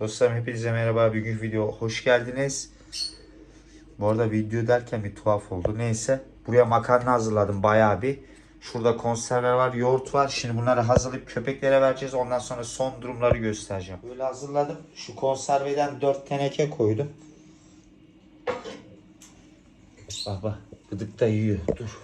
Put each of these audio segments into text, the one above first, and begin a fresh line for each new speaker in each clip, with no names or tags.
Dostlarım hepinize merhaba. Bugün video hoş geldiniz. Bu arada video derken bir tuhaf oldu. Neyse. Buraya makarna hazırladım bayağı bir. Şurada konserve var, yoğurt var. Şimdi bunları hazırlayıp köpeklere vereceğiz. Ondan sonra son durumları göstereceğim. Böyle hazırladım. Şu konserveden 4 teneke koydum. Bak. Gıdık da yiyor. Dur.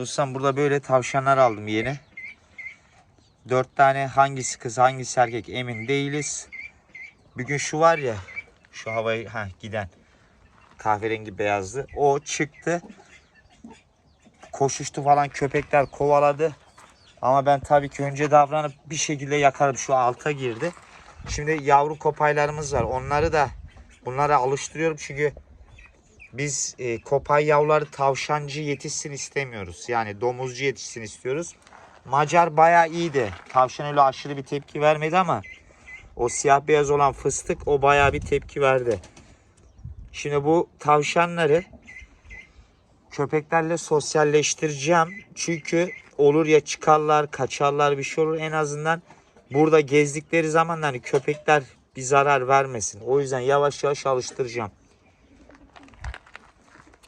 Dostum burada böyle tavşanlar aldım yeni. Dört tane hangisi kız hangisi erkek emin değiliz. Bir gün şu var ya şu havayı ha giden kahverengi beyazlı o çıktı. Koşuştu falan köpekler kovaladı. Ama ben tabii ki önce davranıp bir şekilde yakarım. Şu alta girdi. Şimdi yavru kopaylarımız var. Onları da bunlara alıştırıyorum çünkü biz e, kopay yavruları tavşancı yetişsin istemiyoruz. Yani domuzcu yetişsin istiyoruz. Macar bayağı iyiydi. Tavşan öyle aşırı bir tepki vermedi ama o siyah beyaz olan fıstık o bayağı bir tepki verdi. Şimdi bu tavşanları köpeklerle sosyalleştireceğim. Çünkü olur ya çıkarlar, kaçarlar bir şey olur. En azından burada gezdikleri zaman hani köpekler bir zarar vermesin. O yüzden yavaş yavaş alıştıracağım.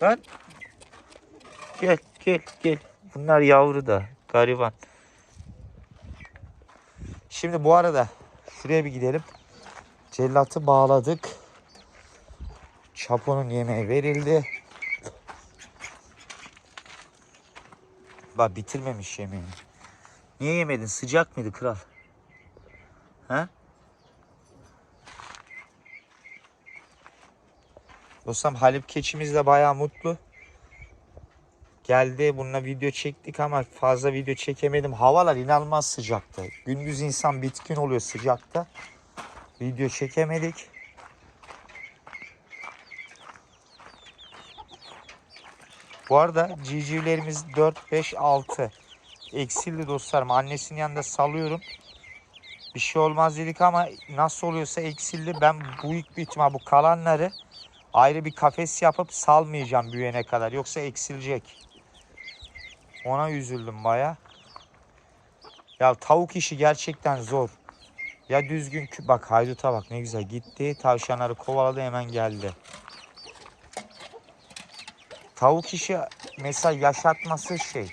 Lan. Gel gel gel. Bunlar yavru da gariban. Şimdi bu arada şuraya bir gidelim. Cellatı bağladık. Çaponun yemeği verildi. Bak bitirmemiş yemeğini. Niye yemedin? Sıcak mıydı kral? Ha? Dostum Halep keçimiz de bayağı mutlu. Geldi bununla video çektik ama fazla video çekemedim. Havalar inanılmaz sıcaktı. Gündüz insan bitkin oluyor sıcakta. Video çekemedik. Bu arada civcivlerimiz 4, 5, 6 eksildi dostlarım. Annesinin yanında salıyorum. Bir şey olmaz dedik ama nasıl oluyorsa eksildi. Ben büyük bir ihtimal bu kalanları ayrı bir kafes yapıp salmayacağım büyüyene kadar. Yoksa eksilecek. Ona üzüldüm baya. Ya tavuk işi gerçekten zor. Ya düzgün bak hayduta bak ne güzel gitti. Tavşanları kovaladı hemen geldi. Tavuk işi mesela yaşatması şey.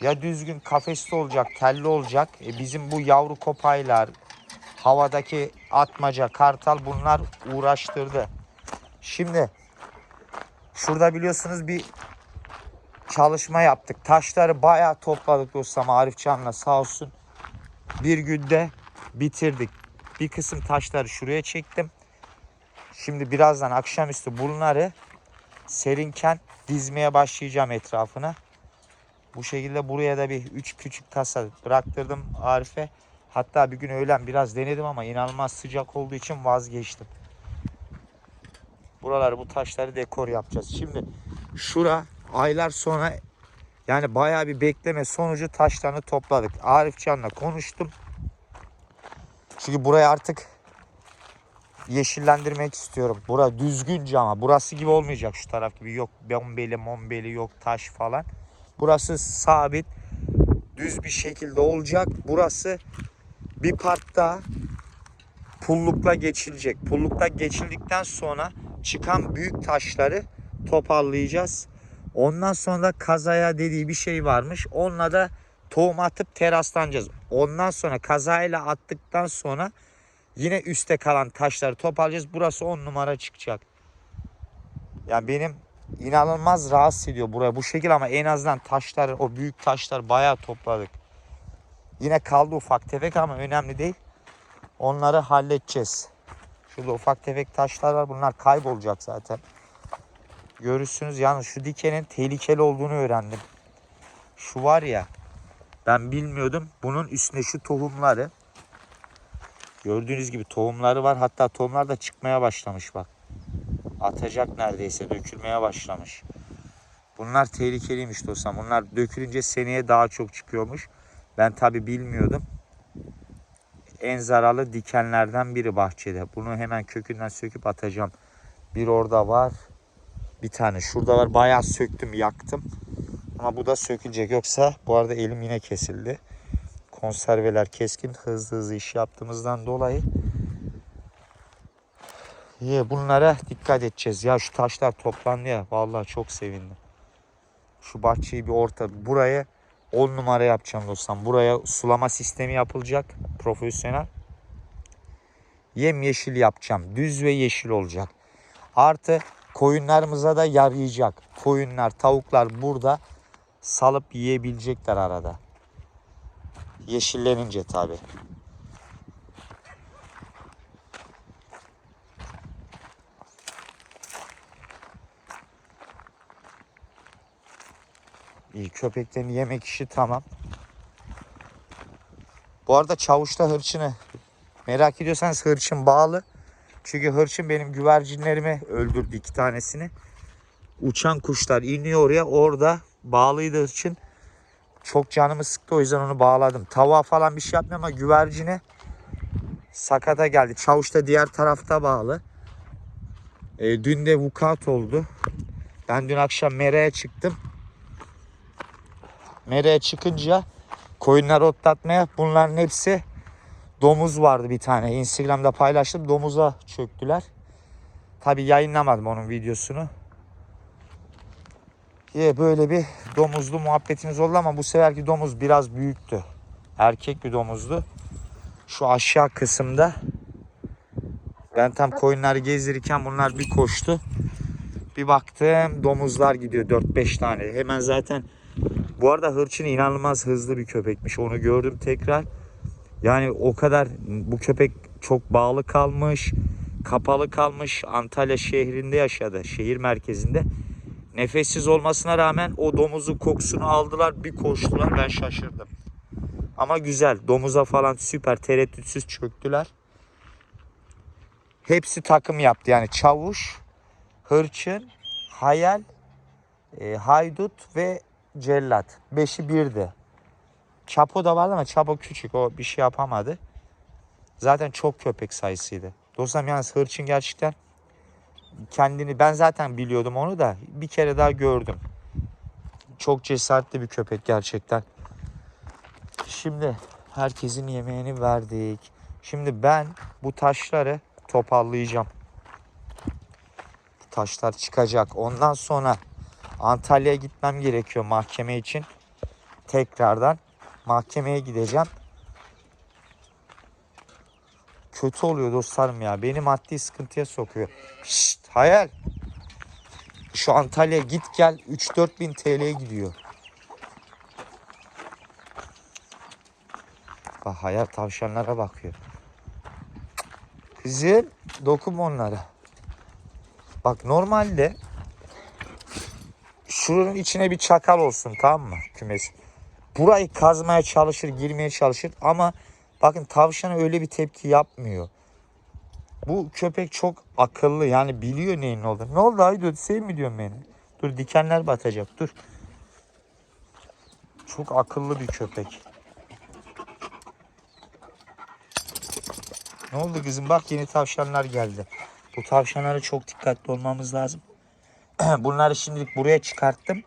Ya düzgün kafeste olacak, telli olacak. E bizim bu yavru kopaylar, havadaki atmaca, kartal bunlar uğraştırdı. Şimdi şurada biliyorsunuz bir çalışma yaptık. Taşları bayağı topladık dostum Arif Can'la sağ olsun. Bir günde bitirdik. Bir kısım taşları şuraya çektim. Şimdi birazdan akşamüstü bunları serinken dizmeye başlayacağım etrafına. Bu şekilde buraya da bir üç küçük kasa bıraktırdım Arif'e. Hatta bir gün öğlen biraz denedim ama inanılmaz sıcak olduğu için vazgeçtim. Buraları bu taşları dekor yapacağız. Şimdi şura aylar sonra yani bayağı bir bekleme sonucu taşlarını topladık. Arif Can'la konuştum. Çünkü burayı artık yeşillendirmek istiyorum. Bura düzgünce ama burası gibi olmayacak şu taraf gibi. Yok bombeli mombeli yok taş falan. Burası sabit düz bir şekilde olacak. Burası bir partta pullukla geçilecek. Pullukla geçildikten sonra çıkan büyük taşları toparlayacağız. Ondan sonra da kazaya dediği bir şey varmış. Onunla da tohum atıp teraslanacağız. Ondan sonra kazayla attıktan sonra yine üste kalan taşları toparlayacağız. Burası 10 numara çıkacak. Yani benim inanılmaz rahatsız ediyor buraya bu şekil ama en azından taşlar o büyük taşlar bayağı topladık. Yine kaldı ufak tefek ama önemli değil. Onları halledeceğiz. Şurada ufak tefek taşlar var. Bunlar kaybolacak zaten. Görürsünüz yalnız şu dikenin tehlikeli olduğunu öğrendim. Şu var ya ben bilmiyordum. Bunun üstünde şu tohumları gördüğünüz gibi tohumları var. Hatta tohumlar da çıkmaya başlamış bak. Atacak neredeyse dökülmeye başlamış. Bunlar tehlikeliymiş dostum. Bunlar dökülünce seneye daha çok çıkıyormuş. Ben tabi bilmiyordum. En zararlı dikenlerden biri bahçede. Bunu hemen kökünden söküp atacağım. Bir orada var. Bir tane şurada var. Bayağı söktüm, yaktım. Ama bu da sökülecek. Yoksa bu arada elim yine kesildi. Konserveler keskin. Hızlı hızlı iş yaptığımızdan dolayı. İyi bunlara dikkat edeceğiz. Ya şu taşlar toplandı ya. Vallahi çok sevindim. Şu bahçeyi bir orta. Buraya 10 numara yapacağım dostum. Buraya sulama sistemi yapılacak. Profesyonel. Yem yeşil yapacağım. Düz ve yeşil olacak. Artı koyunlarımıza da yarayacak. Koyunlar, tavuklar burada salıp yiyebilecekler arada. Yeşillenince tabi. İyi köpeklerin yemek işi tamam. Bu arada çavuşta hırçını merak ediyorsanız hırçın bağlı. Çünkü hırçın benim güvercinlerimi öldürdü iki tanesini. Uçan kuşlar iniyor oraya. Orada bağlıydı hırçın. Çok canımı sıktı o yüzden onu bağladım. Tavuğa falan bir şey yapmıyor ama güvercine sakata geldi. Çavuş da diğer tarafta bağlı. E, dün de vukuat oldu. Ben dün akşam meraya çıktım. Meraya çıkınca koyunları otlatmaya bunların hepsi domuz vardı bir tane. Instagram'da paylaştım. Domuza çöktüler. Tabi yayınlamadım onun videosunu. Ye böyle bir domuzlu muhabbetimiz oldu ama bu seferki domuz biraz büyüktü. Erkek bir domuzdu. Şu aşağı kısımda ben tam koyunları gezdirirken bunlar bir koştu. Bir baktım domuzlar gidiyor 4-5 tane. Hemen zaten bu arada hırçın inanılmaz hızlı bir köpekmiş. Onu gördüm tekrar. Yani o kadar bu köpek çok bağlı kalmış, kapalı kalmış. Antalya şehrinde yaşadı, şehir merkezinde. Nefessiz olmasına rağmen o domuzun kokusunu aldılar, bir koştular. Ben şaşırdım. Ama güzel, domuza falan süper tereddütsüz çöktüler. Hepsi takım yaptı. Yani çavuş, hırçın, hayal, e, haydut ve cellat. Beşi birdi. Çapo da vardı ama Çapo küçük o bir şey yapamadı. Zaten çok köpek sayısıydı. Dostum yalnız hırçın gerçekten kendini ben zaten biliyordum onu da bir kere daha gördüm. Çok cesaretli bir köpek gerçekten. Şimdi herkesin yemeğini verdik. Şimdi ben bu taşları toparlayacağım. Bu taşlar çıkacak. Ondan sonra Antalya'ya gitmem gerekiyor mahkeme için. Tekrardan mahkemeye gideceğim. Kötü oluyor dostlarım ya. Beni maddi sıkıntıya sokuyor. Şşt hayal. Şu Antalya git gel 3-4 bin TL'ye gidiyor. Bak hayal tavşanlara bakıyor. Kızım dokunma onlara. Bak normalde şunun içine bir çakal olsun tamam mı kümes? Burayı kazmaya çalışır, girmeye çalışır ama bakın tavşana öyle bir tepki yapmıyor. Bu köpek çok akıllı yani biliyor neyin olduğunu. Ne oldu Haydut sevmiyorsun beni? Dur dikenler batacak dur. Çok akıllı bir köpek. Ne oldu kızım? Bak yeni tavşanlar geldi. Bu tavşanlara çok dikkatli olmamız lazım. Bunları şimdilik buraya çıkarttım.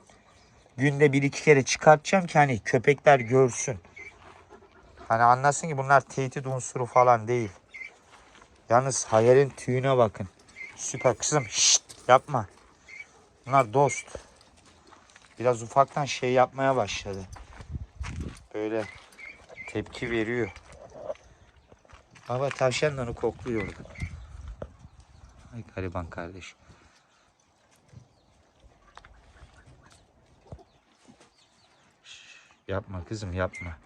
Günde bir iki kere çıkartacağım ki hani köpekler görsün. Hani anlasın ki bunlar tehdit unsuru falan değil. Yalnız hayalin tüyüne bakın. Süper kızım. Şşt yapma. Bunlar dost. Biraz ufaktan şey yapmaya başladı. Böyle tepki veriyor. Baba tavşan da onu kokluyordu. Ay gariban kardeş. Yapma kızım yapma.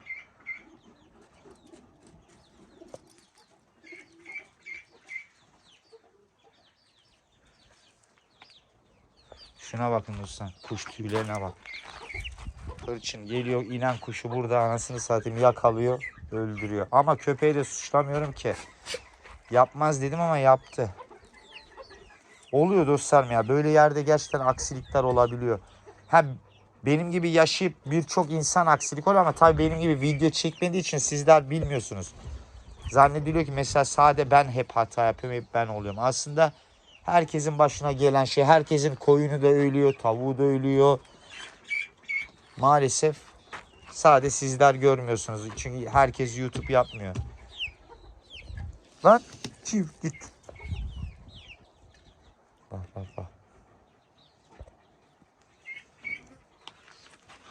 Şuna bakın dostlar. Kuş tüylerine bak. Hırçın geliyor inen kuşu burada anasını satayım yakalıyor öldürüyor. Ama köpeği de suçlamıyorum ki. Yapmaz dedim ama yaptı. Oluyor dostlarım ya böyle yerde gerçekten aksilikler olabiliyor. Ha benim gibi yaşayıp birçok insan aksilik oluyor ama tabii benim gibi video çekmediği için sizler bilmiyorsunuz. Zannediliyor ki mesela sade ben hep hata yapıyorum hep ben oluyorum. Aslında Herkesin başına gelen şey. Herkesin koyunu da ölüyor, tavuğu da ölüyor. Maalesef sade sizler görmüyorsunuz. Çünkü herkes YouTube yapmıyor. Lan çift git. Bak bak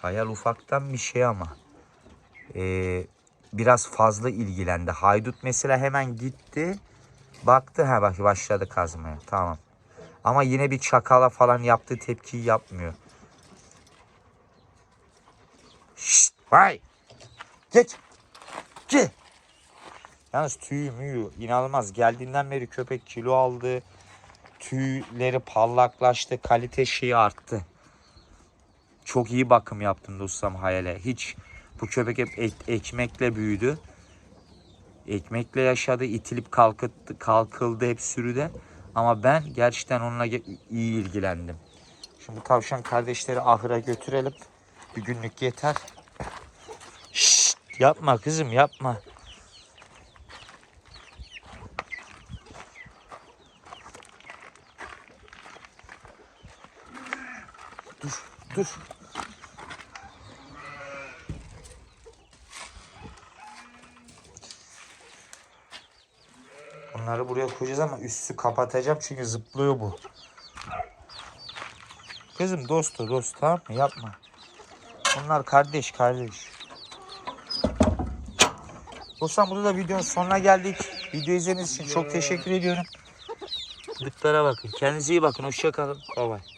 Hayal ufaktan bir şey ama. Ee, biraz fazla ilgilendi. Haydut mesela hemen gitti. Baktı ha bak başladı kazmaya. Tamam. Ama yine bir çakala falan yaptığı tepkiyi yapmıyor. Şşt, vay. Geç. Geç. Yalnız tüyü müyü inanılmaz. Geldiğinden beri köpek kilo aldı. Tüyleri parlaklaştı. Kalite şeyi arttı. Çok iyi bakım yaptım dostum Hayal'e. Hiç bu köpek hep ek- ekmekle büyüdü. Ekmekle yaşadı. itilip kalkıttı, kalkıldı hep sürüde. Ama ben gerçekten onunla iyi ilgilendim. Şimdi tavşan kardeşleri ahıra götürelim. Bir günlük yeter. Şşt, yapma kızım yapma. Dur dur. Bunları buraya koyacağız ama üstü kapatacağım çünkü zıplıyor bu. Kızım dostu dost tamam mı? Yapma. Bunlar kardeş kardeş. Dostlar burada da videonun sonuna geldik. Video izlediğiniz için çok teşekkür ediyorum. Dıklara bakın. Kendinize iyi bakın. Hoşça kalın. Bye bye.